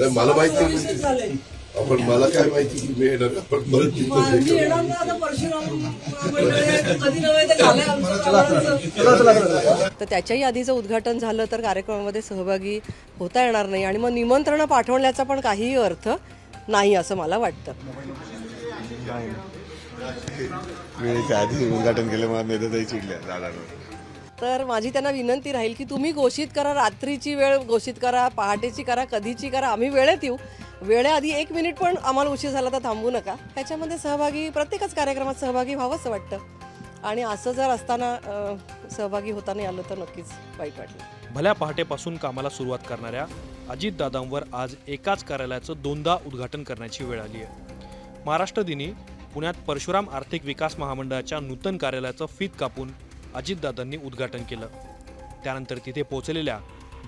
नाही मला माहिती नाही. झाले आपण मला काय माहिती की मी येणार आपण परत मी. येणार ना आता परशुराम मंडळे कधी नव्हे ते झालंय आमचं गावाचं. तर त्याच्याही आधीचं उद्घाटन झालं तर कार्यक्रमामध्ये सहभागी होता येणार नाही आणि मग निमंत्रणं पाठवण्याचा पण काहीही अर्थ नाही असं मला वाटतं वेळेच्या आधी उद्घाटन केलं मला नेताताई चिडल्या दादांवर तर माझी त्यांना विनंती राहील की तुम्ही घोषित करा रात्रीची वेळ घोषित करा पहाटेची करा कधीची करा. आम्ही वेळेत येऊ. वेळेआधी एक मिनिट पण आम्हाला उशीर झाला तर थांबू नका. ह्याच्यामध्ये सहभागी प्रत्येकच कार्यक्रमात सहभागी व्हावंसं वाटतं. आणि असं जर असताना सहभागी होता नाही आलं तर नक्कीच वाईट वाटलं. भल्या पहाटेपासून कामाला सुरुवात करणाऱ्या अजितदादांवर आज एकाच कार्यालयाचं दोनदा उद्घाटन करण्याची वेळ आली आहे. महाराष्ट्र दिनी पुण्यात परशुराम आर्थिक विकास महामंडळाच्या नूतन कार्यालयाचं फीत कापून अजितदादांनी उद्घाटन केलं. त्यानंतर तिथे पोहोचलेल्या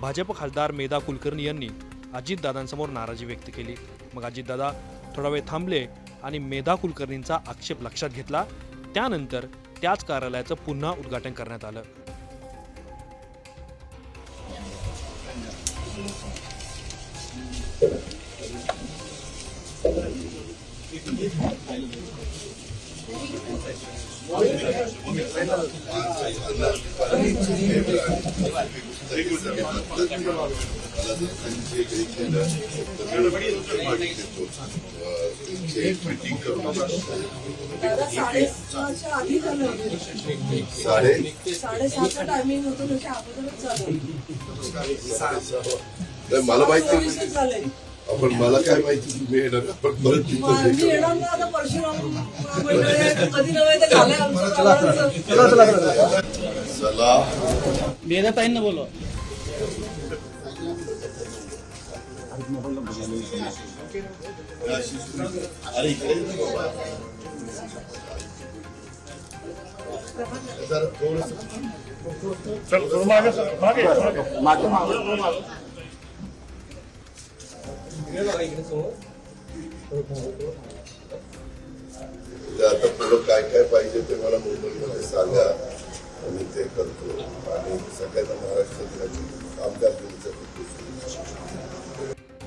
भाजप खासदार मेधा कुलकर्णी यांनी अजितदादांसमोर नाराजी व्यक्त केली. मग अजितदादा थोडा वेळ थांबले आणि मेधा कुलकर्णींचा आक्षेप लक्षात घेतला. त्यानंतर त्याच कार्यालयाचं पुन्हा उद्घाटन करण्यात आलं. साडेसहाच्या आधी झालं होतं. साडे साडेसहाचं टायमिंग होतं त्याच्या अगोदरच झालं नाही मला माहिती आपण मला काय माहिती की मी येणार आपण परत तिथं. येणार ना आता परशुराम मंडळे कधी नव्हे ते झालंय आमचं गावाचं. चला बोलवा. जरा थोडंसं ते म्हणजे आता पुढं काय काय पाहिजे ते मला मुंबईमध्ये सांगा. आणि ते करतो. आणि सगळ्यांना महाराष्ट्र कामगार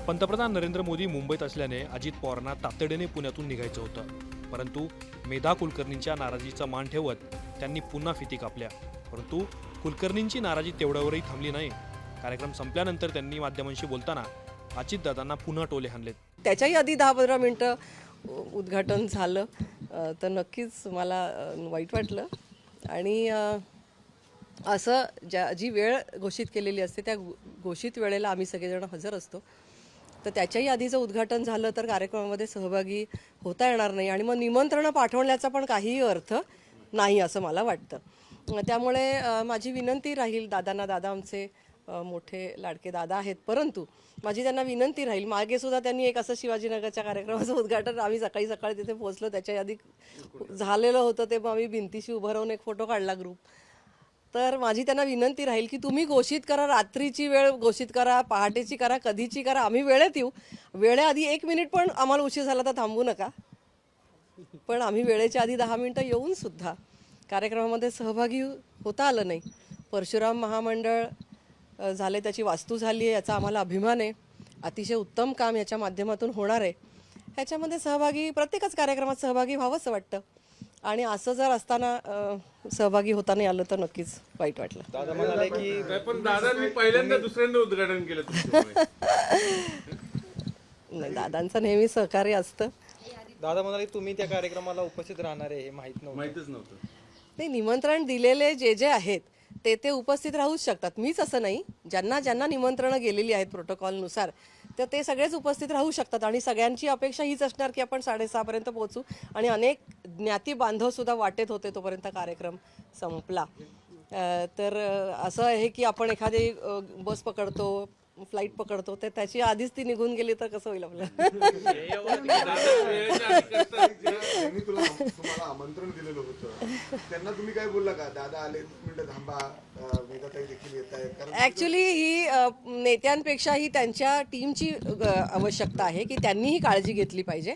पंतप्रधान नरेंद्र मोदी मुंबईत असल्याने अजित पवारांना तातडीने पुण्यातून निघायचं होतं. परंतु मेधा कुलकर्णींच्या नाराजीचा मान ठेवत त्यांनी पुन्हा फिती कापल्या. परंतु कुलकर्णींची नाराजी तेवढ्यावरही थांबली नाही. कार्यक्रम संपल्यानंतर त्यांनी माध्यमांशी बोलताना अजितदादांना पुन्हा टोले हाणलेत. त्याच्याही आधी दहा पंधरा मिनटं उद्घाटन झालं. तर नक्कीच मला वाईट वाटलं. आणि असं ज्या जी वेळ घोषित केलेली असते त्या घो- घोषित वेळेला आम्ही सगळेजण हजर असतो. तर त्याच्याही आधी जर उद्घाटन झालं तर कार्यक्रमामध्ये सहभागी होता येणार नाही. आणि मग निमंत्रणं पाठवण्याचा पण काहीही अर्थ नाही असं मला वाटतं. त्यामुळे माझी विनंती राहील दादांना दादा आमचे मोठे लाडके दादा आहेत. परंतु माझी त्यांना विनंती राहील मागे सुद्धा त्यांनी एक असं शिवाजीनगरच्या कार्यक्रमाचं उद्घाटन आम्ही सकाळी सकाळी तिथे पोहोचलो. त्याच्या आधी झालेलं होतं ते मग आम्ही भिंतीशी उभं राहून एक फोटो काढला ग्रुप तर माझी त्यांना विनंती राहील की तुम्ही घोषित करा रात्रीची वेळ घोषित करा पहाटेची करा कधीची करा. आम्ही वेळेत येऊ. वेळेआधी एक मिनिट पण आम्हाला उशीर झाला तर थांबू नका. पण आम्ही वेळेच्या आधी दहा मिनटं येऊन सुद्धा कार्यक्रमामध्ये सहभागी होता आलं नाही. परशुराम महामंडळ झाले त्याची वास्तू झाली आहे याचा आम्हाला अभिमान आहे. अतिशय उत्तम काम याच्या माध्यमातून होणार आहे. ह्याच्यामध्ये सहभागी प्रत्येकच कार्यक्रमात सहभागी व्हावंसं वाटतं. आणि असं जर असताना सहभागी होता नाही आलं तर नक्कीच वाईट वाटलं. दादा म्हणाले की पण दादांनी पहिल्यांदा दुसऱ्यांदा उद्घाटन केलं. नाही दादांचं नेहमी सहकार्य असतं. दादा म्हणाले तुम्ही त्या कार्यक्रमाला उपस्थित राहणार आहे हे माहीत नव्हतं. माहितच नव्हतं. नाही निमंत्रण दिलेले जे जे आहेत ते ते उपस्थित राहूच शकतात. मीच असं नाही. ज्यांना ज्यांना निमंत्रणं गेलेली आहेत प्रोटोकॉलनुसार तर ते सगळेच उपस्थित राहू शकतात. आणि सगळ्यांची अपेक्षा हीच असणार की आपण साडेसहापर्यंत पोहोचू. आणि अनेक ज्ञाती बांधवसुद्धा वाटेत होते तोपर्यंत कार्यक्रम संपला. तर असं आहे की आपण एखादी बस पकडतो फ्लाईट पकडतो तर त्याची आधीच ती निघून गेली तर कसं होईल आपलं? तुला तुम्हाला आमंत्रण दिलेलं होतं. त्यांना तुम्ही काय बोलला का? दादा आले मिनिटं थांबा. वेदाताई देखील येत आहेत. कारण ऍक्च्युली ही ही त्यांच्या टीमची आवश्यकता आहे की त्यांनी ही काळजी घेतली पाहिजे.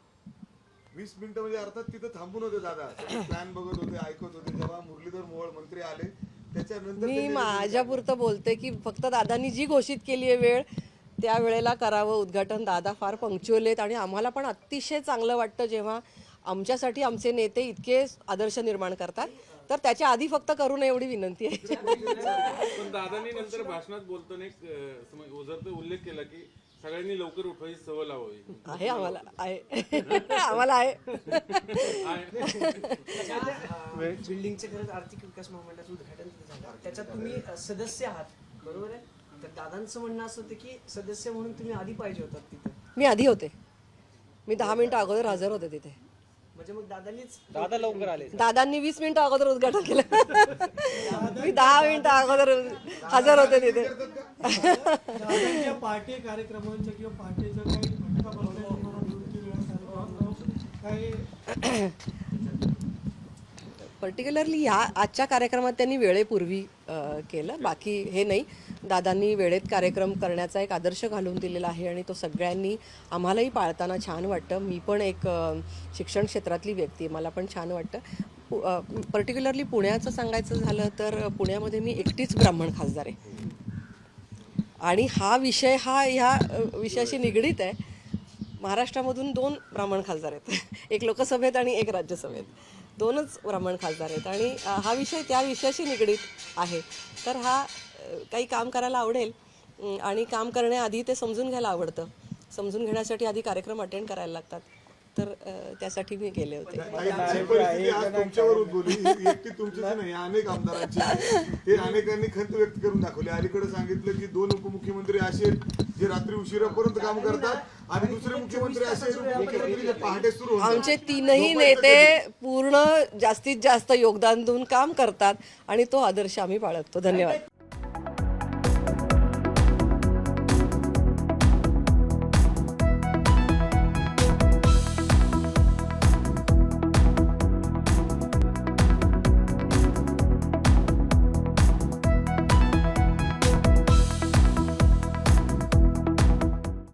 वीस मिनिटं म्हणजे अर्थात तिथं थांबून होते दादा. प्लॅन बघत होते ऐकत होते. जेव्हा मुरलीधर मोहोळ मंत्री आले त्याच्यानंतर मी माझ्यापुरतं बोलते की फक्त दादांनी जी घोषित केली आहे वेळ त्या वेळेला करावं उद्घाटन. दादा फार पंक्च्युअल आहेत आणि आम्हाला पण अतिशय चांगलं वाटतं जेव्हा आमच्यासाठी आमचे नेते इतके आदर्श निर्माण करतात. तर त्याच्या आधी फक्त करू नये एवढी विनंती आहे. पण दादांनी नंतर भाषणात बोलताना एक उल्लेख केला की सगळ्यांनी लवकर उठवायची सवय लावावी. आहे आम्हाला आहे. आम्हाला आहे. बिल्डिंगचे खरंच आर्थिक विकास महामंडळाचं उद्घाटन झालं. त्याच्यात तुम्ही अ, सदस्य आहात. बरोबर आहे? तर दादांचं म्हणणं असं होतं की सदस्य म्हणून तुम्ही आधी पाहिजे होतात तिथे. मी आधी होते. मी दहा मिनिटं अगोदर हजर होते तिथे. म्हणजे मग दादांनीच दादा लवकर आले. दादांनी वीस मिनिटं अगोदर उद्घाटन केलं. मी दहा मिनिटं अगोदर हजर होते तिथे. दादांच्या पहाटे कार्यक्रमांच्या किंवा काही काही पर्टिक्युलरली ह्या आजच्या कार्यक्रमात त्यांनी वेळेपूर्वी केलं. बाकी हे नाही. दादांनी वेळेत कार्यक्रम करण्याचा एक आदर्श घालून दिलेला आहे आणि तो सगळ्यांनी आम्हालाही पाळताना छान वाटतं. मी पण एक शिक्षण क्षेत्रातली व्यक्ती आहे. मला पण छान वाटतं. पर्टिक्युलरली पुण्याचं सांगायचं झालं तर पुण्यामध्ये मी एकटीच ब्राह्मण खासदार आहे. आणि हा विषय हा ह्या विषयाशी निगडीत आहे. महाराष्ट्रामधून दोन ब्राह्मण खासदार आहेत. एक लोकसभेत आणि एक राज्यसभेत. दोनच ब्राह्मण खासदार आहेत आणि हा विषय त्या विषयाशी निगडीत आहे. तर हा काही काम करायला आवडेल आणि काम करण्याआधी ते समजून घ्यायला आवडतं. समजून घेण्यासाठी आधी कार्यक्रम अटेंड करायला लागतात. तर त्यासाठी मी गेले होते. अनेक आमदारांची. अनेकांनी खंत व्यक्त करून दाखवली. अलीकडे सांगितलं की दोन उपमुख्यमंत्री असे जे रात्री उशिरापर्यंत काम करतात आणि दुसरे मुख्यमंत्री असे पहाटे सुरू. आमचे तीनही नेते पूर्ण जास्तीत जास्त योगदान देऊन काम करतात आणि तो आदर्श आम्ही बाळगतो धन्यवाद.